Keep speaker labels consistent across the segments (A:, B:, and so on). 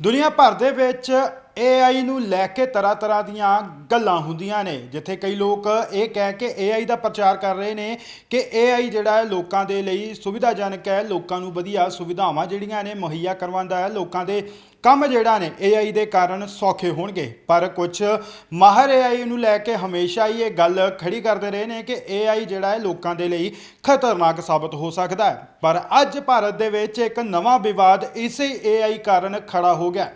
A: ਦੁਨੀਆ ਭਰ ਦੇ ਵਿੱਚ AI ਨੂੰ ਲੈ ਕੇ ਤਰ੍ਹਾਂ ਤਰ੍ਹਾਂ ਦੀਆਂ ਗੱਲਾਂ ਹੁੰਦੀਆਂ ਨੇ, ਜਿੱਥੇ ਕਈ ਲੋਕ ਇਹ ਕਹਿ ਕੇ AI ਦਾ ਪ੍ਰਚਾਰ ਕਰ ਰਹੇ ਨੇ ਕਿ AI ਜਿਹੜਾ ਹੈ ਲੋਕਾਂ ਦੇ ਲਈ ਸੁਵਿਧਾਜਨਕ ਹੈ, ਲੋਕਾਂ ਨੂੰ ਵਧੀਆ ਸੁਵਿਧਾਵਾਂ ਜਿਹੜੀਆਂ ਨੇ ਮੁਹੱਈਆ ਕਰਵਾਉਂਦਾ ਹੈ, ਲੋਕਾਂ ਦੇ ਕੰਮ ਜਿਹੜਾ ਨੇ AI ਦੇ ਕਾਰਨ ਸੌਖੇ ਹੋਣਗੇ, ਪਰ ਕੁਝ ਮਾਹਰ AI ਨੂੰ ਲੈ ਕੇ ਹਮੇਸ਼ਾ ਹੀ ਇਹ ਗੱਲ ਖੜੀ ਕਰਦੇ ਰਹੇ ਨੇ ਕਿ AI ਜਿਹੜਾ ਹੈ ਲੋਕਾਂ ਦੇ ਲਈ ਖਤਰਨਾਕ ਸਾਬਤ ਹੋ ਸਕਦਾ ਹੈ। ਪਰ ਅੱਜ ਭਾਰਤ ਦੇ ਵਿੱਚ ਇੱਕ ਨਵਾਂ ਵਿਵਾਦ ਇਸੇ AI ਕਾਰਨ ਖੜਾ ਹੋ ਗਿਆ।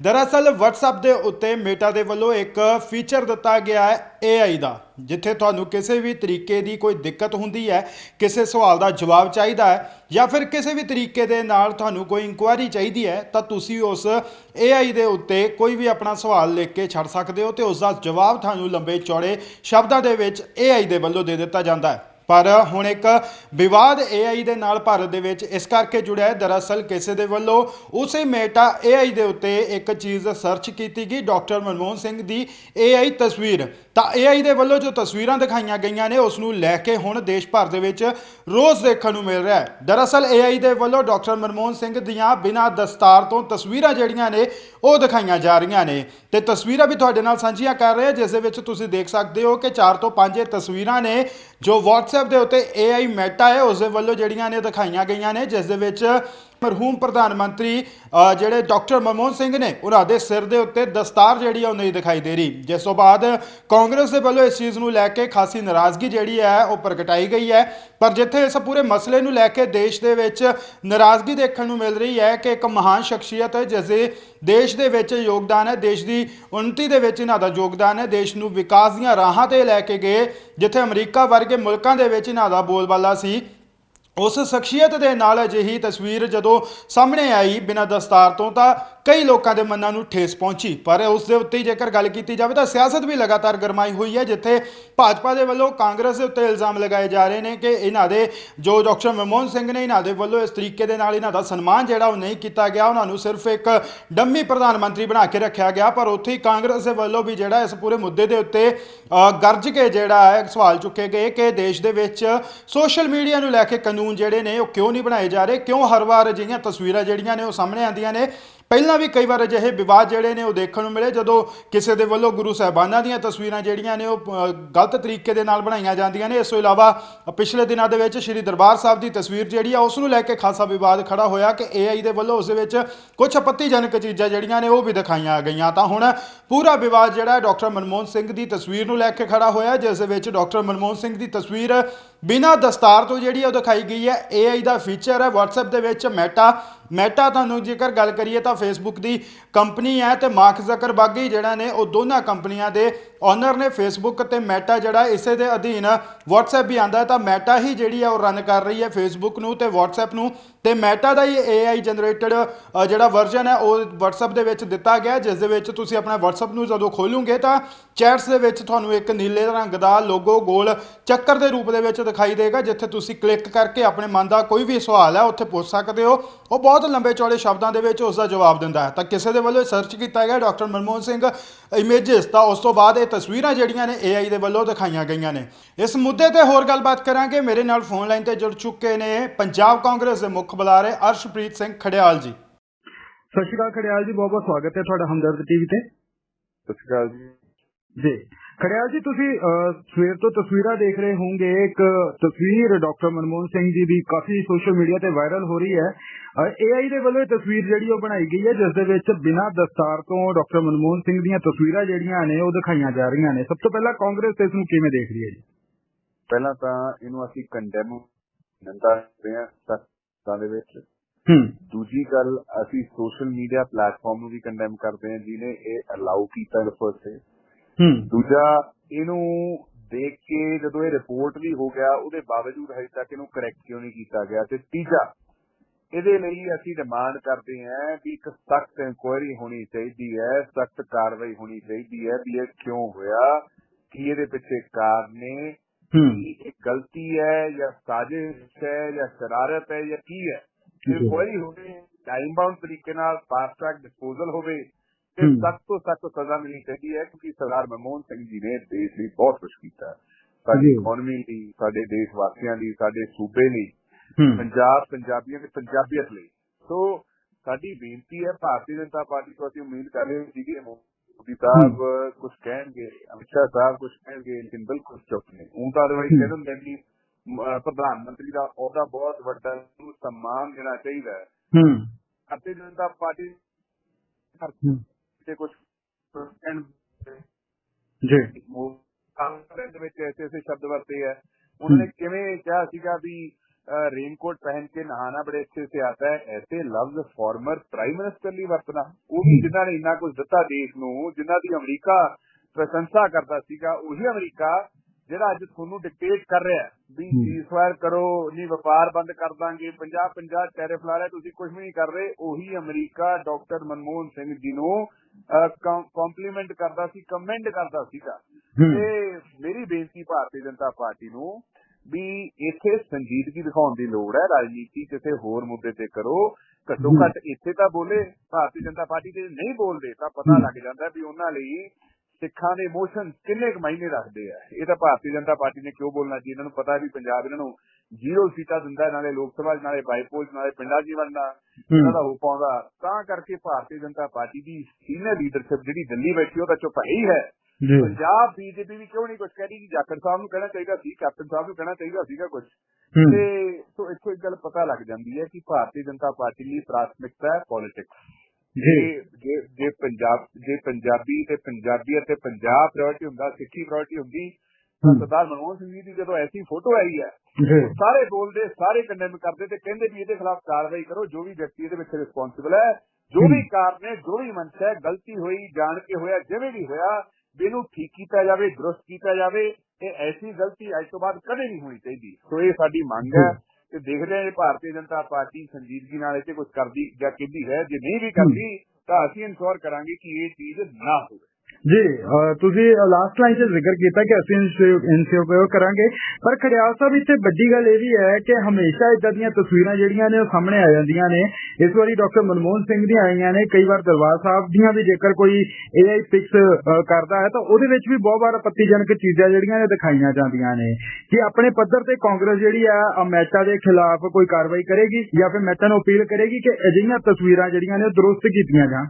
A: ਦਰਅਸਲ, WhatsApp ਦੇ ਉੱਤੇ ਮੇਟਾ ਦੇ ਵੱਲੋਂ ਇੱਕ ਫੀਚਰ ਦਿੱਤਾ ਗਿਆ ਹੈ AI ਦਾ, ਜਿੱਥੇ ਤੁਹਾਨੂੰ ਕਿਸੇ ਵੀ ਤਰੀਕੇ ਦੀ ਕੋਈ ਦਿੱਕਤ ਹੁੰਦੀ ਹੈ, ਕਿਸੇ ਸਵਾਲ ਦਾ ਜਵਾਬ ਚਾਹੀਦਾ ਹੈ, ਜਾਂ ਫਿਰ ਕਿਸੇ ਵੀ ਤਰੀਕੇ ਦੇ ਨਾਲ ਤੁਹਾਨੂੰ ਕੋਈ ਇਨਕੁਆਇਰੀ ਚਾਹੀਦੀ ਹੈ, ਤਾਂ ਤੁਸੀਂ ਉਸ AI ਦੇ ਉੱਤੇ ਕੋਈ ਵੀ ਆਪਣਾ ਸਵਾਲ ਲਿਖ ਕੇ ਛੱਡ ਸਕਦੇ ਹੋ ਤੇ ਉਸ ਦਾ ਜਵਾਬ ਤੁਹਾਨੂੰ ਲੰਬੇ ਚੌੜੇ ਸ਼ਬਦਾਂ ਦੇ ਵਿੱਚ AI ਦੇ ਵੱਲੋਂ ਦੇ ਦਿੱਤਾ ਜਾਂਦਾ ਹੈ। ਪਰ ਹੁਣ ਇੱਕ ਵਿਵਾਦ AI ਦੇ ਨਾਲ ਭਾਰਤ ਦੇ ਵਿੱਚ ਇਸ ਕਰਕੇ ਜੁੜਿਆ ਹੈ। ਦਰਅਸਲ ਕਿਸੇ ਦੇ ਵੱਲੋਂ ਉਸੇ ਮੇਟਾ AI ਦੇ ਉੱਤੇ ਇੱਕ ਚੀਜ਼ ਸਰਚ ਕੀਤੀ ਗਈ, ਡਾਕਟਰ ਮਨਮੋਹਨ ਸਿੰਘ ਦੀ AI ਤਸਵੀਰ। ਤਾਂ AI ਦੇ ਵੱਲੋਂ ਜੋ ਤਸਵੀਰਾਂ ਦਿਖਾਈਆਂ ਗਈਆਂ ਨੇ, ਉਸ ਨੂੰ ਲੈ ਕੇ ਹੁਣ ਦੇਸ਼ ਭਰ ਦੇ ਵਿੱਚ ਰੋਜ਼ ਦੇਖਣ ਨੂੰ ਮਿਲ ਰਿਹਾ ਹੈ। ਦਰਅਸਲ AI ਦੇ ਵੱਲੋਂ ਡਾਕਟਰ ਮਨਮੋਹਨ ਸਿੰਘ ਦੀਆਂ ਬਿਨਾਂ ਦਸਤਾਰ ਤੋਂ ਤਸਵੀਰਾਂ ਜਿਹੜੀਆਂ ਨੇ, ਉਹ ਦਿਖਾਈਆਂ ਜਾ ਰਹੀਆਂ ਨੇ। ਤੇ ਤਸਵੀਰਾਂ ਵੀ ਤੁਹਾਡੇ ਨਾਲ ਸਾਂਝੀਆਂ ਕਰ ਰਹੇ ਹਾਂ, ਜਿਸ ਦੇ ਵਿੱਚ ਤੁਸੀਂ ਦੇਖ ਸਕਦੇ ਹੋ ਕਿ 4 ਤੋਂ 5 ਇਹ ਤਸਵੀਰਾਂ ਨੇ ਜੋ WhatsApp ਦੇ ਉੱਤੇ AI ਮੈਟਾ ਹੈ ਉਸ ਦੇ ਵੱਲੋਂ ਜਿਹੜੀਆਂ ਨੇ ਦਿਖਾਈਆਂ ਗਈਆਂ ਨੇ, ਜਿਸ ਦੇ ਵਿੱਚ ਮਰਹੂਮ ਪ੍ਰਧਾਨ ਮੰਤਰੀ ਜਿਹੜੇ ਡਾਕਟਰ ਮਨਮੋਹਨ ਸਿੰਘ ਨੇ ਉਹਨਾਂ ਦੇ ਸਿਰ ਦੇ ਉੱਤੇ ਦਸਤਾਰ ਜਿਹੜੀ ਆ ਉਹ ਨਹੀਂ ਦਿਖਾਈ ਦੇ ਰਹੀ। ਜਿਸ ਤੋਂ ਬਾਅਦ ਕਾਂਗਰਸ ਦੇ ਵੱਲੋਂ ਇਸ ਚੀਜ਼ ਨੂੰ ਲੈ ਕੇ ਖਾਸੀ ਨਾਰਾਜ਼ਗੀ ਜਿਹੜੀ ਹੈ, ਉਹ ਪ੍ਰਗਟਾਈ ਗਈ ਹੈ। ਪਰ ਜਿੱਥੇ ਇਸ ਪੂਰੇ ਮਸਲੇ ਨੂੰ ਲੈ ਕੇ ਦੇਸ਼ ਦੇ ਵਿੱਚ ਨਾਰਾਜ਼ਗੀ ਦੇਖਣ ਨੂੰ ਮਿਲ ਰਹੀ ਹੈ ਕਿ ਇੱਕ ਮਹਾਨ ਸ਼ਖਸੀਅਤ ਹੈ, ਜਿਸ ਦੇ ਦੇਸ਼ ਦੇ ਵਿੱਚ ਯੋਗਦਾਨ ਹੈ, ਦੇਸ਼ ਦੀ ਉન્નਤੀ ਦੇ ਵਿੱਚ ਇਹਨਾਂ ਦਾ ਯੋਗਦਾਨ ਹੈ, ਦੇਸ਼ ਨੂੰ ਵਿਕਾਸ ਦੀਆਂ ਰਾਹਾਂ ਤੇ ਲੈ ਕੇ ਗਏ, ਜਿੱਥੇ ਅਮਰੀਕਾ ਵਰਗੇ ਮੁਲਕਾਂ ਦੇ ਵਿੱਚ ਇਹਨਾਂ ਦਾ ਬੋਲਬਾਲਾ ਸੀ। ਉਸ ਸ਼ਖਸੀਅਤ ਦੇ ਨਾਲ ਅਜਿਹੀ ਤਸਵੀਰ ਜਦੋਂ ਸਾਹਮਣੇ ਆਈ ਬਿਨਾਂ ਦਸਤਾਰ ਤੋਂ ਤਾਂ ਕਈ ਲੋਕਾਂ ਦੇ ਮਨਾਂ ਨੂੰ ਠੇਸ ਪਹੁੰਚੀ, ਪਰ ਉਸ ਦੇ ਉੱਤੇ ਜੇਕਰ ਗੱਲ ਕੀਤੀ ਜਾਵੇ ਤਾਂ ਸਿਆਸਤ ਵੀ ਲਗਾਤਾਰ ਗਰਮਾਈ ਹੋਈ ਹੈ, ਜਿੱਥੇ ਭਾਜਪਾ ਦੇ ਵੱਲੋਂ ਕਾਂਗਰਸ ਦੇ ਉੱਤੇ ਇਲਜ਼ਾਮ ਲਗਾਏ ਜਾ ਰਹੇ ਨੇ ਕਿ ਇਹਨਾਂ ਦੇ ਜੋ ਡਾਕਟਰ ਮਨਮੋਹਨ ਸਿੰਘ ਨੇ ਇਹਨਾਂ ਦੇ ਵੱਲੋਂ ਇਸ ਤਰੀਕੇ ਦੇ ਨਾਲ ਇਹਨਾਂ ਦਾ ਸਨਮਾਨ ਜਿਹੜਾ ਉਹ ਨਹੀਂ ਕੀਤਾ ਗਿਆ, ਉਹਨਾਂ ਨੂੰ ਸਿਰਫ ਇੱਕ ਡੰਮੀ ਪ੍ਰਧਾਨ ਮੰਤਰੀ ਬਣਾ ਕੇ ਰੱਖਿਆ ਗਿਆ, ਪਰ ਉੱਥੇ ਹੀ ਕਾਂਗਰਸ ਦੇ ਵੱਲੋਂ ਵੀ ਜਿਹੜਾ ਇਸ ਪੂਰੇ ਮੁੱਦੇ ਦੇ ਉੱਤੇ ਗਰਜ ਕੇ ਜਿਹੜਾ ਹੈ, ਸਵਾਲ ਚੁੱਕੇ ਗਏ ਕਿ ਦੇਸ਼ ਦੇ ਵਿੱਚ ਸੋਸ਼ਲ ਮੀਡੀਆ ਨੂੰ ਲੈ ਕੇ ਕਾਨੂੰਨ ਜਿਹੜੇ ਨੇ ਉਹ ਕਿਉਂ ਨਹੀਂ ਬਣਾਏ ਜਾ ਰਹੇ, ਕਿਉਂ ਹਰ ਵਾਰ ਅਜਿਹੀਆਂ ਤਸਵੀਰਾਂ ਜਿਹੜੀਆਂ ਨੇ ਉਹ ਸਾਹਮਣੇ ਆਉਂਦੀਆਂ ਨੇ। ਪਹਿਲਾਂ ਵੀ ਕਈ ਵਾਰ ਅਜਿਹੇ ਵਿਵਾਦ ਜਿਹੜੇ ਨੇ ਉਹ ਦੇਖਣ ਨੂੰ ਮਿਲੇ, ਜਦੋਂ ਕਿਸੇ ਦੇ ਵੱਲੋਂ ਗੁਰੂ ਸਾਹਿਬਾਨਾਂ ਦੀਆਂ ਤਸਵੀਰਾਂ ਜਿਹੜੀਆਂ ਨੇ ਉਹ ਗਲਤ ਤਰੀਕੇ ਦੇ ਨਾਲ ਬਣਾਈਆਂ ਜਾਂਦੀਆਂ ਨੇ। ਇਸ ਤੋਂ ਇਲਾਵਾ ਪਿਛਲੇ ਦਿਨਾਂ ਦੇ ਵਿੱਚ ਸ੍ਰੀ ਦਰਬਾਰ ਸਾਹਿਬ ਦੀ ਤਸਵੀਰ ਜਿਹੜੀ ਆ, ਉਸ ਨੂੰ ਲੈ ਕੇ ਖਾਸਾ ਵਿਵਾਦ ਖੜਾ ਹੋਇਆ ਕਿ AI ਦੇ ਵੱਲੋਂ ਉਸ ਦੇ ਵਿੱਚ ਕੁਝ ਆਪੱਤੀਜਨਕ ਚੀਜ਼ਾਂ ਜਿਹੜੀਆਂ ਨੇ ਉਹ ਵੀ ਦਿਖਾਈਆਂ ਗਈਆਂ। ਤਾਂ ਹੁਣ ਪੂਰਾ ਵਿਵਾਦ ਜਿਹੜਾ ਡਾਕਟਰ ਮਨਮੋਹਨ ਸਿੰਘ ਦੀ ਤਸਵੀਰ ਨੂੰ ਲੈ ਕੇ ਖੜਾ ਹੋਇਆ, ਜਿਸ ਦੇ ਵਿੱਚ ਡਾਕਟਰ ਮਨਮੋਹਨ ਸਿੰਘ ਦੀ ਤਸਵੀਰ ਬਿਨਾਂ ਦਸਤਾਰ ਤੋਂ ਜਿਹੜੀ ਉਹ ਦਿਖਾਈ ਗਈ ਹੈ। AI ਦਾ ਫੀਚਰ ਹੈ। WhatsApp ਦੇ ਵਿੱਚ ਮੈਟਾ ਮੈਟਾ ਤੁਹਾਨੂੰ ਜੇਕਰ ਗੱਲ ਕਰੀਏ ਤਾਂ Facebook ਦੀ ਕੰਪਨੀ ਹੈ ਤੇ ਮਾਰਕ ਜ਼ਕਰਬਰਗ ਜਿਹੜਾ ਨੇ ਉਹ ਦੋਨਾਂ ਕੰਪਨੀਆਂ ਦੇ ਓਨਰ ਨੇ ਫੇਸਬੁੱਕ ਤੇ ਮੈਟਾ ਜਿਹੜਾ ਇਸੇ ਦੇ ਅਧੀਨ WhatsApp ਵੀ ਆਂਦਾ ਤਾਂ ਮੈਟਾ ਹੀ ਜਿਹੜੀ ਆ ਉਹ ਰਨ ਕਰ ਰਹੀ ਹੈ ਫੇਸਬੁੱਕ ਨੂੰ ਤੇ WhatsApp ਨੂੰ ਤੇ ਮੈਟਾ ਦਾ ਹੀ AI ਜਨਰੇਟਡ ਜਿਹੜਾ ਵਰਜ਼ਨ ਹੈ, ਉਹ WhatsApp ਦੇ ਵਿੱਚ ਦਿੱਤਾ ਗਿਆ ਜਿਸ ਦੇ ਵਿੱਚ ਤੁਸੀਂ ਆਪਣਾ WhatsApp ਨੂੰ ਜਦੋਂ ਖੋਲੋਗੇ ਤਾਂ ਚੈਟਸ ਦੇ ਵਿੱਚ ਤੁਹਾਨੂੰ ਇੱਕ ਨੀਲੇ ਰੰਗ ਦਾ ਲੋਗੋ ਗੋਲ ਚੱਕਰ ਦੇ ਰੂਪ ਦੇ ਵਿੱਚ ਦਿਖਾਈ ਦੇਗਾ, ਜਿੱਥੇ ਤੁਸੀਂ ਕਲਿੱਕ ਕਰਕੇ ਆਪਣੇ ਮਨ ਦਾ ਕੋਈ ਵੀ ਸਵਾਲ ਹੈ, ਉੱਥੇ ਪੁੱਛ ਸਕਦੇ ਹੋ। ਉਹ ਬਹੁਤ ਲੰਬੇ ਚੌੜੇ ਸ਼ਬਦਾਂ ਦੇ ਵਿੱਚ ਉਸ ਦਾ ਜਵਾਬ ਦਿੰਦਾ ਹੈ। ਤਾਂ ਕਿਸੇ ਦੇ ਵੱਲੋਂ ਸਰਚ ਕੀਤਾ ਗਿਆ ਡਾਕਟਰ ਮਨਮੋਹਨ ਸਿੰਘ ਇਮੇਜਸ ਤਾਂ ਉਸ ਤੋਂ ਬਾਅਦ ਇਹ ਤਸਵੀਰਾਂ ਜਿਹੜੀਆਂ ਨੇ AI ਦੇ ਵੱਲੋਂ ਦਿਖਾਈਆਂ ਗਈਆਂ ਨੇ। ਇਸ ਮੁੱਦੇ ਤੇ ਹੋਰ ਗੱਲਬਾਤ ਕਰਾਂਗੇ। ਮੇਰੇ ਨਾਲ ਫੋਨ ਲਾਈਨ ਤੇ ਜੁੜ ਚੁੱਕੇ ਨੇ ਪੰਜਾਬ ਕਾਂਗਰਸ ਦੇ ਮੁੱਖ ਬੁਲਾਰੇ ਅਰਸ਼ਪ੍ਰੀਤ ਸਿੰਘ ਖੜਿਆਲ ਜੀ।
B: ਸਤਿ ਸ਼੍ਰੀ ਅਕਾਲ ਖੜਿਆਲ ਜੀ ਬਹੁਤ ਬਹੁਤ ਸਵਾਗਤ ਹੈ ਤੁਹਾਡਾ ਹਮਦਰਦ ਟੀਵੀ ਤੇ।
C: ਸਤਿ ਸ਼੍ਰੀ ਅਕਾਲ ਜੀ।
B: ਜੀ। ਖੜਿਆਲ ਜੀ ਤੁਸੀਂ ਸਵੇਰ ਤੋਂ ਤਸਵੀਰਾਂ ਦੇਖ ਰਹੇ ਹੋਵੋਗੇ। ਇੱਕ ਤਸਵੀਰ ਡਾਕਟਰ ਮਨਮੋਹਨ ਸਿੰਘ ਜੀ ਦੀ ਕਾਫੀ ਸੋਸ਼ਲ ਮੀਡੀਆ ਤੇ ਵਾਇਰਲ ਹੋ ਰਹੀ ਹੈ। AI ਦੇ ਵੱਲੋਂ ਇਹ ਤਸਵੀਰ ਜਿਹੜੀ ਉਹ ਬਣਾਈ ਗਈ ਹੈ ਜਿਸ ਦੇ ਵਿੱਚ ਬਿਨਾਂ ਦਸਤਾਰ ਤੋਂ ਡਾਕਟਰ ਮਨਮੋਹਨ ਸਿੰਘ ਦੀਆਂ ਤਸਵੀਰਾਂ ਜਿਹੜੀਆਂ ਨੇ ਉਹ ਦਿਖਾਈਆਂ ਜਾ ਰਹੀਆਂ ਨੇ। ਸਭ ਤੋਂ ਪਹਿਲਾਂ ਕਾਂਗਰਸ ਇਸ ਨੂੰ ਕਿਵੇਂ ਦੇਖ ਰਹੀ ਹੈ ਜੀ?
C: ਪਹਿਲਾਂ ਤਾਂ ਇਹਨੂੰ ਅਸੀਂ ਕੰਡੈਮ ਨੰਦਾ ਰਹੇ ਹਾਂ ਸੱਤਾਂ ਦੇ ਵਿੱਚ।
B: ਹੂੰ।
C: ਦੂਜੀ ਗੱਲ ਅਸੀਂ ਸੋਸ਼ਲ ਮੀਡੀਆ ਪਲੇਟਫਾਰਮ ਨੂੰ ਵੀ ਕੰਡੈਮ ਕਰਦੇ ਹਾਂ ਜਿਹਨੇ ਇਹ ਅਲਾਉ ਕੀਤਾ ਫਸਟ ਤੇ ਦੂਜਾ ਇਹਨੂੰ ਦੇਖ ਕੇ ਜਦੋਂ ਇਹ ਰਿਪੋਰਟ ਵੀ ਹੋ ਗਿਆ ਉਹਦੇ ਬਾਵਜੂਦ ਹਜੇ ਤੱਕ ਇਹਨੂੰ ਕਰੈਕਟ ਕਿਉਂ ਨਹੀਂ ਕੀਤਾ ਗਿਆ? ਤੇ ਤੀਜਾ ਇਹਦੇ ਲਈ ਅਸੀਂ ਡਿਮਾਂਡ ਕਰਦੇ ਹਾਂ ਕਿ ਇੱਕ ਸਖਤ ਇਨਕੁਆਇਰੀ ਹੋਣੀ ਚਾਹੀਦੀ ਹੈ ਸਖਤ ਕਾਰਵਾਈ ਹੋਣੀ ਚਾਹੀਦੀ ਹੈ ਵੀ ਇਹ ਕਿਉਂ ਹੋਇਆ ਕੀ ਇਹਦੇ ਪਿੱਛੇ ਕਾਰਨ ਨੇ ਇਹ ਗਲਤੀ ਹੈ ਜਾਂ ਸਾਜ਼ਿਸ਼ ਹੈ ਜਾਂ ਸ਼ਰਾਰਤ ਹੈ ਜਾਂ ਕੀ ਹੈ? ਇਨਕੁਆਇਰੀ ਹੋਵੇ ਟਾਈਮ ਬਾਉਂਡ ਤਰੀਕੇ ਨਾਲ ਫਾਸਟ ਟਰੈਕ ਡਿਸਪੋਜ਼ਲ ਹੋਵੇ ਤੇ। ਸਖਤ ਤੋਂ ਸਖਤ ਸਜ਼ਾ ਮਿਲਣੀ ਚਾਹੀਦੀ ਹੈ ਕਿਉਂਕਿ ਸਰਦਾਰ ਮਨਮੋਹਨ ਸਿੰਘ ਜੀ ਨੇ ਦੇਸ਼ ਲਈ ਬਹੁਤ ਕੁਝ ਕੀਤਾ। ਸਾਡੀ। ਇਕਨੋਮੀ ਲਈ ਸਾਡੇ ਦੇਸ਼ ਵਾਸੀਆਂ ਲਈ ਸਾਡੇ ਸੂਬੇ ਲਈ ਪੰਜਾਬ ਪੰਜਾਬੀਆਂ ਤੇ ਪੰਜਾਬੀਅਤ ਲਈ ਸੋ ਸਾਡੀ ਬੇਨਤੀ ਹੈ ਭਾਰਤੀ ਜਨਤਾ ਪਾਰਟੀ ਤੋਂ ਅਸੀਂ ਉਮੀਦ ਕਰ ਰਹੇ ਸੀਗੇ ਮੋਦੀ ਸਾਹਿਬ ਕੁਝ ਕਹਿਣਗੇ ਅਮਿਤ ਸ਼ਾਹ ਸਾਹਿਬ ਕੁਝ ਕਹਿਣਗੇ ਲੇਕਿਨ ਬਿਲਕੁਲ ਚੁੱਪ ਨੇ ਉਹ ਤਾਂ ਅਦਰਵਾਈਜ਼
B: ਹਮ।
C: ਕਹਿ ਦਿੰਦੇ ਨੇ ਕਿ ਪ੍ਰਧਾਨ ਮੰਤਰੀ ਦਾ ਅਹੁਦਾ ਬਹੁਤ ਵੱਡਾ ਸਨਮਾਨ ਦੇਣਾ ਚਾਹੀਦਾ ਹੈ
B: ਹੂੰ
C: ਭਾਰਤੀ ਜਨਤਾ ਪਾਰਟੀ
B: ਹੂੰ
C: ਤੇ ਕੁਝ ਕਹਿਣ
B: ਜੀ
C: ਕਾਂਗਰਸ ਦੇ ਵਿੱਚ ਐਸੇ ਐਸੇ ਸ਼ਬਦ ਵਰਤੇ ਹੈ ਉਹਨਾਂ ਨੇ ਕਿਵੇਂ ਕਿਹਾ ਸੀਗਾ ਵੀ रेनकोट पहन के नहाना बड़े अच्छे से आता है ऐसे लफ्ज फॉर्मर प्राइम मिनिस्टर ਲਈ ਵਰਤਣਾ ਉਹ ਵੀ ਜਿਨ੍ਹਾਂ ਨੇ ਇੰਨਾ ਕੁਝ ਦਿੱਤਾ ਦੇਸ਼ ਨੂੰ ਜਿਨ੍ਹਾਂ ਦੀ ਅਮਰੀਕਾ ਪ੍ਰਸ਼ੰਸਾ ਕਰਦਾ ਸੀਗਾ ਉਹੀ ਅਮਰੀਕਾ ਜਿਹੜਾ ਅੱਜ ਤੁਹਾਨੂੰ ਡਿਕਟੇਟ ਕਰ ਰਿਹਾ ਹੈ ਵੀ
B: ਹਮ।
C: ਸੀਜ਼ਫਾਇਰ ਕਰੋ ਨਹੀਂ ਵਪਾਰ ਬੰਦ ਕਰ ਦਾਂਗੇ 50 50 ਟੈਰਿਫ ਲਾ ਰਿਹਾ ਤੁਸੀਂ ਕੁਝ ਵੀ ਨਹੀਂ ਕਰ ਰਹੇ ਉਹੀ ਅਮਰੀਕਾ ਡਾਕਟਰ ਮਨਮੋਹਨ ਸਿੰਘ ਜੀ ਨੂੰ ਕੰਪਲੀਮੈਂਟ ਕਰਦਾ ਸੀ ਕਮੈਂਡ ਕਰਦਾ ਸੀਗਾ। ਤੇ ਮੇਰੀ ਬੇਨਤੀ ਭਾਰਤੀ ਜਨਤਾ ਪਾਰਟੀ ਨੂੰ ਵੀ ਇੱਥੇ ਸੰਜੀਦਗੀ ਦਿਖਾਉਣ ਦੀ ਲੋੜ ਹੈ ਰਾਜਨੀਤੀ ਕਿਸੇ ਹੋਰ ਮੁੱਦੇ ਤੇ ਕਰੋ। ਘੱਟੋ। ਘੱਟ ਇੱਥੇ ਤਾਂ ਬੋਲੇ ਭਾਰਤੀ ਜਨਤਾ ਪਾਰਟੀ ਦੇ ਨਹੀਂ ਬੋਲਦੇ ਤਾਂ ਪਤਾ। ਲੱਗ ਜਾਂਦਾ ਵੀ ਉਹਨਾਂ ਲਈ ਸਿੱਖਾਂ ਦੇ ਇਮੋਸ਼ਨ ਕਿੰਨੇ ਕੁ ਮਾਇਨੇ ਰੱਖਦੇ ਆ। ਇਹ ਤਾਂ ਭਾਰਤੀ ਜਨਤਾ ਪਾਰਟੀ ਨੇ ਕਿਉਂ ਬੋਲਣਾ ਜੀ? ਇਹਨਾਂ ਨੂੰ ਪਤਾ ਵੀ ਪੰਜਾਬ ਇਹਨਾਂ ਨੂੰ ਜ਼ੀਰੋ ਸੀਟਾਂ ਦਿੰਦਾ ਨਾਲੇ ਲੋਕ ਸਭਾ ਨਾਲੇ ਬਾਈਪੋਲ ਨਾਲੇ ਪਿੰਡਾਂ 'ਚ ਬਣਨਾ ਇਹਨਾਂ ਦਾ ਹੋ ਪਾਉਂਦਾ ਤਾਂ ਕਰਕੇ ਭਾਰਤੀ ਜਨਤਾ ਪਾਰਟੀ ਦੀ ਸੀਨੀਅਰ ਲੀਡਰਸ਼ਿਪ ਜਿਹੜੀ ਦਿੱਲੀ ਬੈਠੀ ਉਹ ਤਾਂ ਚੁੱਪ ਹੈ ਹੀ ਹੈ।
B: ਜੀ।
C: ਪੰਜਾਬ ਬੀਜੇਪੀ ਵੀ ਕਿਉਂ ਨਹੀਂ ਕੁਝ ਕਹਿ ਰਹੀ? ਕਿ ਜਾਖੜ ਸਾਹਿਬ ਨੂੰ ਕਹਿਣਾ ਚਾਹੀਦਾ ਸੀ ਕੈਪਟਨ ਸਾਹਿਬ ਨੂੰ ਕਹਿਣਾ ਚਾਹੀਦਾ ਸੀਗਾ ਕੁਝ ਤੇ ਸੋ ਇੱਥੋਂ ਇੱਕ ਗੱਲ ਪਤਾ ਲੱਗ ਜਾਂਦੀ ਹੈ ਕਿ ਭਾਰਤੀ ਜਨਤਾ ਪਾਰਟੀ ਲਈ ਪ੍ਰਾਥਮਿਕਤਾ ਹੈ ਪੋਲਿਟਿਕਸ।
B: ਜੀ।
C: ਜੇ ਜੇ ਪੰਜਾਬ ਜੇ ਪੰਜਾਬੀ ਤੇ ਪੰਜਾਬੀਅਤ ਤੇ ਪੰਜਾਬ ਪ੍ਰਾਇੋਰਟੀ ਹੁੰਦਾ ਸਿੱਖੀ ਪ੍ਰਾਇੋਰਟੀ ਹੁੰਦੀ। ਸਰਦਾਰ ਮਨਮੋਹਨ ਸਿੰਘ ਜੀ ਦੀ ਜਦੋਂ ਐਸੀ ਫੋਟੋ ਆਈ ਹੈ ਸਾਰੇ ਬੋਲਦੇ ਸਾਰੇ ਕੰਡੈਮ ਕਰਦੇ ਤੇ ਕਹਿੰਦੇ ਵੀ ਇਹਦੇ ਖਿਲਾਫ ਕਾਰਵਾਈ ਕਰੋ ਜੋ ਵੀ ਵਿਅਕਤੀ ਇਹਦੇ ਵਿੱਚ ਰਿਸਪੌਂਸਿਬਲ ਹੈ ਜੋ ਵੀ। ਕਾਰਨ ਹੈ ਜੋ ਵੀ ਮਨਸ਼ਾ ਹੈ ਗਲਤੀ ਹੋਈ ਜਾਣ ਕੇ ਹੋਇਆ ਜਿਵੇਂ ਵੀ ਹੋਇਆ ਇਹਨੂੰ ਠੀਕ ਕੀਤਾ ਜਾਵੇ ਦਰੁਸਤ ਕੀਤਾ ਜਾਵੇ ਇਹ ਐਸੀ ਗਲਤੀ ਅੱਜ ਤੋਂ ਬਾਅਦ ਕਦੇ ਨਹੀਂ ਹੋਣੀ ਚਾਹੀਦੀ। ਸੋ ਇਹ ਸਾਡੀ ਮੰਗ ਹੈ ਤੇ ਦੇਖਦੇ ਹਾਂ ਇਹ ਭਾਰਤੀ ਜਨਤਾ ਪਾਰਟੀ ਸੰਜੀਦਗੀ ਨਾਲ ਇਹ ਤੇ ਕੁਝ ਕਰਦੀ ਜਾਂ ਕਹਿੰਦੀ ਹੈ ਜੇ ਨਹੀਂ ਵੀ ਕਰਦੀ ਤਾਂ ਅਸੀਂ ਇਨਸ਼ੋਰ ਕਰਾਂਗੇ ਕਿ ਇਹ ਚੀਜ਼ ਨਾ ਹੋਵੇ।
B: ਜੀ ਤੁਸੀਂ ਲਾਸਟ ਲਾਈਨ 'ਚ ਜ਼ਿਕਰ ਕੀਤਾ ਕਿ ਅਸੀਂ ਇਨਸੇ ਕਰਾਂਗੇ। ਪਰ ਖੜਿਆਲ ਸਾਹਿਬ, ਇੱਥੇ ਵੱਡੀ ਗੱਲ ਇਹ ਵੀ ਹੈ ਕਿ ਹਮੇਸ਼ਾ ਇਦਾਂ ਦੀਆਂ ਤਸਵੀਰਾਂ ਜਿਹੜੀਆਂ ਨੇ ਉਹ ਸਾਹਮਣੇ ਆ ਜਾਂਦੀਆਂ ਨੇ। ਇਸ ਵਾਰੀ ਡਾਕਟਰ ਮਨਮੋਹਨ ਸਿੰਘ ਦੀਆਂ ਆਈਆਂ ਨੇ। ਕਈ ਵਾਰ ਦਰਬਾਰ ਸਾਹਿਬ ਦੀਆਂ ਵੀ ਜੇਕਰ ਕੋਈ AI ਫਿਕਸ ਕਰਦਾ ਹੈ ਤਾਂ ਉਹਦੇ ਵਿੱਚ ਵੀ ਬਹੁਤ ਵਾਰ ਆਪੱਤੀਜਨਕ ਚੀਜ਼ਾਂ ਜਿਹੜੀਆਂ ਨੇ ਦਿਖਾਈਆਂ ਜਾਂਦੀਆਂ ਨੇ। ਕਿ ਆਪਣੇ ਪੱਧਰ ਤੇ ਕਾਂਗਰਸ ਜਿਹੜੀ ਆ ਅਹ ਦੇ ਖਿਲਾਫ ਕੋਈ ਕਾਰਵਾਈ ਕਰੇਗੀ ਜਾਂ ਫਿਰ ਮੈਚਾਂ ਨੂੰ ਅਪੀਲ ਕਰੇਗੀ ਕਿ ਅਜਿਹੀਆਂ ਤਸਵੀਰਾਂ ਜਿਹੜੀਆਂ ਨੇ ਦਰੁਸਤ ਕੀਤੀਆਂ ਜਾਣ।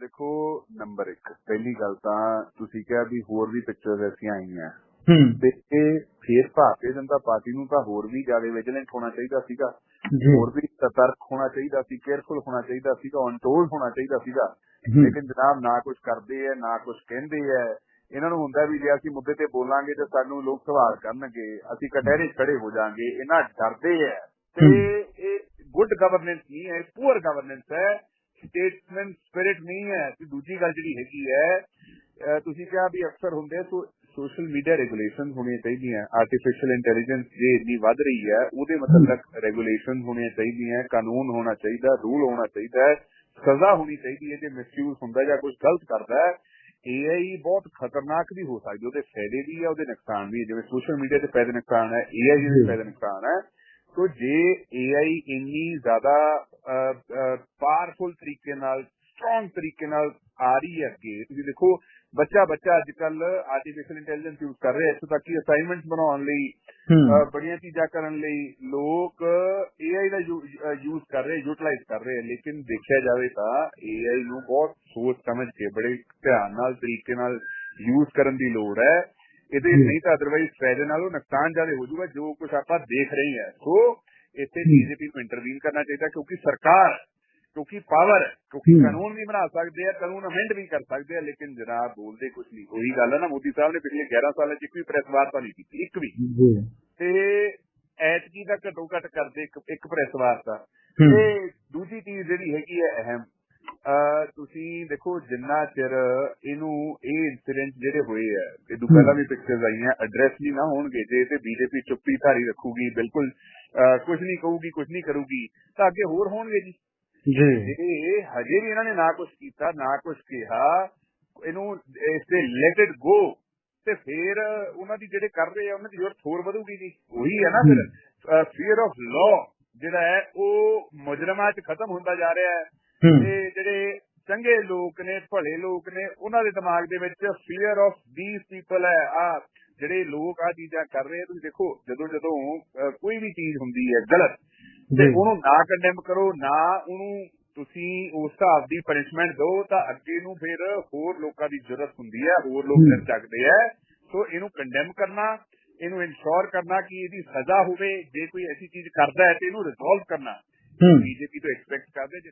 C: ਦੇਖੋ ਨੰਬਰ 1 ਪਹਿਲੀ ਗੱਲ ਤਾਂ ਤੁਸੀਂ ਕਿਹਾ ਵੀ ਹੋਰ ਵੀ ਪਿਕਚਰਸ ਐਸੀਆਂ ਆਈਆਂ।
B: ਹੂੰ।
C: ਤੇ ਇਹ ਫੇਰ ਭਾਰਤੀ ਜਨਤਾ ਪਾਰਟੀ ਨੂੰ ਤਾਂ ਹੋਰ ਵੀ ਜ਼ਿਆਦਾ ਵਿਜੀਲੈਂਟ ਹੋਣਾ ਚਾਹੀਦਾ ਸੀਗਾ। ਹੋਰ ਵੀ ਸਤਰਕ ਹੋਣਾ ਚਾਹੀਦਾ ਸੀ ਕੇਅਰਫੁਲ ਹੋਣਾ ਚਾਹੀਦਾ ਸੀਗਾ ਔਨ ਹੋਣਾ ਚਾਹੀਦਾ ਸੀਗਾ। ਲੇਕਿਨ ਜਨਾਬ ਨਾ ਕੁਝ ਕਰਦੇ ਐ ਨਾ ਕੁਝ ਕਹਿੰਦੇ ਐ। ਇਹਨਾਂ ਨੂੰ ਹੁੰਦਾ ਵੀ ਜੇ ਅਸੀਂ ਮੁੱਦੇ ਤੇ ਬੋਲਾਂਗੇ ਤੇ ਸਾਨੂੰ ਲੋਕ ਸਵਾਲ ਕਰਨਗੇ ਅਸੀਂ ਕਟਹਿਰੇ ਖੜੇ ਹੋ ਜਾਾਂਗੇ ਇਹਨਾਂ ਡਰਦੇ ਐ। ਤੇ ਇਹ ਗੁੱਡ ਗਵਰਨੈਂਸ ਨਹੀਂ ਹੈ ਪੂਅਰ ਗਵਰਨੈਂਸ ਹੈ ਸਟੇਟਸਮੈਨ ਸਪਿਰਿਟ ਨਹੀਂ ਹੈ ਤੇ ਦੂਜੀ ਗੱਲ ਜਿਹੜੀ ਹੈਗੀ ਹੈ ਤੁਸੀਂ ਕਿਹਾ ਵੀ ਅਕਸਰ ਹੁੰਦੇ ਸੋ ਸੋਸ਼ਲ ਮੀਡੀਆ ਰੈਗੂਲੇਸ਼ਨ ਹੋਣੀਆਂ ਚਾਹੀਦੀਆਂ ਆਰਟੀਫੀਸ਼ੀਅਲ ਇੰਟੈਲੀਜੈਂਸ ਜੇ ਇੰਨੀ ਵੱਧ ਰਹੀ ਹੈ ਉਹਦੇ ਮਤਲਬ ਰੈਗੂਲੇਸ਼ਨ ਹੋਣੀਆਂ ਚਾਹੀਦੀਆਂ ਕਾਨੂੰਨ ਹੋਣਾ ਚਾਹੀਦਾ ਰੂਲ ਹੋਣਾ ਚਾਹੀਦਾ ਸਜ਼ਾ ਹੋਣੀ ਚਾਹੀਦੀ ਹੈ ਜੇ ਮਿਸਯੂਜ਼ ਹੁੰਦਾ ਜਾਂ ਕੁਝ ਗਲਤ ਕਰਦਾ ਹੈ AI ਬਹੁਤ ਖਤਰਨਾਕ ਵੀ ਹੋ ਸਕਦੀ ਉਹਦੇ ਫਾਇਦੇ ਵੀ ਹੈ ਉਹਦੇ ਨੁਕਸਾਨ ਵੀ ਹੈ ਜਿਵੇਂ ਸੋਸ਼ਲ ਮੀਡੀਆ ਦੇ ਫਾਇਦੇ ਨੁਕਸਾਨ ਹੈ AI ਦੇ ਫਾਇਦੇ ਨੁਕਸਾਨ ਹੈ ਸੋ ਜੇ AI ਇੰਨੀ ਜ਼ਿਆਦਾ ਪਾਵਰਫੁਲ ਤਰੀਕੇ ਨਾਲ ਸਟਰੋਂਗ ਤਰੀਕੇ ਨਾਲ ਆ ਰਹੀ ਹੈ ਅੱਗੇ ਤੁਸੀਂ ਦੇਖੋ ਬੱਚਾ ਬੱਚਾ ਅੱਜ ਕੱਲ ਆਰਟੀਫੀਸ਼ੀਅਲ ਇੰਟੈਲੀਜੈਂਸ ਯੂਜ਼ ਕਰ ਰਿਹਾ ਹੈ ਇੱਥੋਂ ਤੱਕ ਕਿ ਅਸਾਈਨਮੈਂਟਸ ਬਣਾਉਣ ਲਈ ਬੜੀਆਂ ਚੀਜ਼ਾਂ ਕਰਨ ਲਈ ਲੋਕ AI ਦਾ ਯੂਜ਼ ਕਰ ਰਹੇ ਯੂਟਿਲਾਈਜ਼ ਕਰ ਰਹੇ ਲੇਕਿਨ ਦੇਖਿਆ ਜਾਵੇ ਤਾਂ AI ਨੂੰ ਬਹੁਤ ਸੋਚ ਸਮਝ ਕੇ ਬੜੇ ਧਿਆਨ ਨਾਲ ਤਰੀਕੇ ਨਾਲ ਯੂਜ਼ ਕਰਨ ਦੀ ਲੋੜ ਹੈ। ਇਹਦੇ। ਨਹੀਂ ਤਾਂ ਅਦਰਵਾਈਜ਼ ਫਾਇਦੇ ਨਾਲੋਂ ਨੁਕਸਾਨ ਜ਼ਿਆਦਾ ਹੋ ਜਾਊਗਾ ਜੋ ਕੁਝ ਆਪਾਂ ਦੇਖ ਰਹੇ ਹਾਂ ਸੋ ਇੱਥੇ। ਬੀਜੇਪੀ ਨੂੰ ਇੰਟਰਵੀਨ ਕਰਨਾ ਚਾਹੀਦਾ ਕਿਉਂਕਿ ਸਰਕਾਰ ਕਿਉਂਕਿ ਪਾਵਰ ਕਿਉਂਕਿ। ਕਾਨੂੰਨ ਵੀ ਬਣਾ ਸਕਦੇ ਆ ਕਾਨੂੰਨ ਅਮੈਂਡ ਵੀ ਕਰ ਸਕਦੇ ਆ ਲੇਕਿਨ ਜਨਾਬ ਬੋਲਦੇ ਕੁਝ ਨਹੀਂ ਉਹੀ ਗੱਲ ਹੈ ਨਾ ਮੋਦੀ ਸਾਹਿਬ ਨੇ ਪਿਛਲੇ 11 ਸਾਲਾਂ 'ਚ ਇੱਕ ਵੀ ਪ੍ਰੈਸ ਵਾਰਤਾ ਨਹੀਂ ਕੀਤੀ ਇੱਕ ਵੀ ਤੇ ਐਤਕੀ ਦਾ ਘੱਟੋ ਘੱਟ ਕਰਦੇ ਇੱਕ ਇੱਕ ਪ੍ਰੈਸ ਵਾਰਤਾ ਤੇ ਦੂਜੀ ਚੀਜ਼ ਜਿਹੜੀ ਹੈਗੀ ਹੈ ਅਹਿਮ ਅਹ ਤੁਸੀਂ ਦੇਖੋ ਜਿੰਨਾ ਚਿਰ ਇਹਨੂੰ ਇਹ ਇਨਸੀਡੈਂਟ ਜਿਹੜੇ ਹੋਏ ਆ ਇਹ। ਪਹਿਲਾਂ ਵੀ ਪਿਕਚਰਸ ਆਈਆਂ ਐਡਰੈਸ ਨਹੀਂ ਨਾ ਹੋਣਗੇ ਜੇ ਤੇ ਬੀਜੇਪੀ ਚੁੱਪੀ ਧਾਰੀ ਰੱਖੂਗੀ ਬਿਲਕੁਲ ਕੁਝ ਨਹੀਂ ਕਹੂਗੀ ਕੁਝ ਨਹੀਂ ਕਰੂਗੀ ਤਾਂ ਅੱਗੇ ਹੋਰ ਹੋਣਗੇ ਜੀ।
B: ਜੀ।
C: ਇਹ ਹਜੇ ਵੀ ਇਹਨਾਂ ਨੇ ਨਾ ਕੁਝ ਕੀਤਾ ਨਾ ਕੁਝ ਕਿਹਾ ਇਹਨੂੰ ਇਸ ਤੇ ਲੈਟ ਇਟ ਗੋ ਤੇ ਫਿਰ ਉਹਨਾਂ ਦੀ ਜਿਹੜੇ ਕਰ ਰਹੇ ਆ ਉਹਨਾਂ ਦੀ ਜ਼ਰੂਰਤ ਹੋਰ ਵਧੂਗੀ ਜੀ। ਉਹੀ ਹੈ ਨਾ ਫਿਰ ਫੀਅਰ ਆਫ ਲਾਅ ਜਿਹੜਾ ਹੈ ਉਹ ਮੁਜਰਮਾਂ 'ਚ ਖਤਮ ਹੁੰਦਾ ਜਾ ਰਿਹਾ ਹੂੰ। ਤੇ ਜਿਹੜੇ ਚੰਗੇ ਲੋਕ ਨੇ ਭਲੇ ਲੋਕ ਨੇ ਉਹਨਾਂ ਦੇ ਦਿਮਾਗ ਦੇ ਵਿੱਚ ਫੀਅਰ ਆਫ ਥੀਸ ਪੀਪਲ ਹੈ। ਆ ਜਿਹੜੇ ਲੋਕ ਆ ਚੀਜ਼ਾਂ ਕਰ ਰਹੇ ਤੁਸੀਂ ਦੇਖੋ ਜਦੋਂ ਜਦੋਂ ਕੋਈ ਵੀ ਚੀਜ਼ ਹੁੰਦੀ ਹੈ ਗਲਤ ਤੇ ਉਹਨੂੰ ਨਾ ਕੰਡੈਮ ਕਰੋ ਨਾ ਉਹਨੂੰ ਤੁਸੀਂ ਉਸ ਹਿਸਾਬ ਦੀ ਪਨਿਸ਼ਮੈਂਟ ਦਿਓ ਤਾਂ ਅੱਗੇ ਨੂੰ ਫਿਰ ਹੋਰ ਲੋਕਾਂ ਦੀ ਜ਼ਰੂਰਤ ਹੁੰਦੀ ਹੈ ਹੋਰ ਲੋਕ। ਸਿਰ ਚੱਕਦੇ ਆ ਸੋ ਇਹਨੂੰ ਕੰਡੈਮ ਕਰਨਾ ਇਹਨੂੰ ਇਨਸ਼ੋਰ ਕਰਨਾ ਕਿ ਇਹਦੀ ਸਜ਼ਾ ਹੋਵੇ। ਜੇ ਕੋਈ ਐਸੀ ਚੀਜ਼ ਕਰਦਾ ਹੈ ਤੇ ਇਹਨੂੰ ਰਿਜ਼ੋਲਵ ਕਰਨਾ। ਬੀਜੇਪੀ ਤੋਂ ਐਕਸਪੈਕਟ ਕਰਦੇ ਜੇ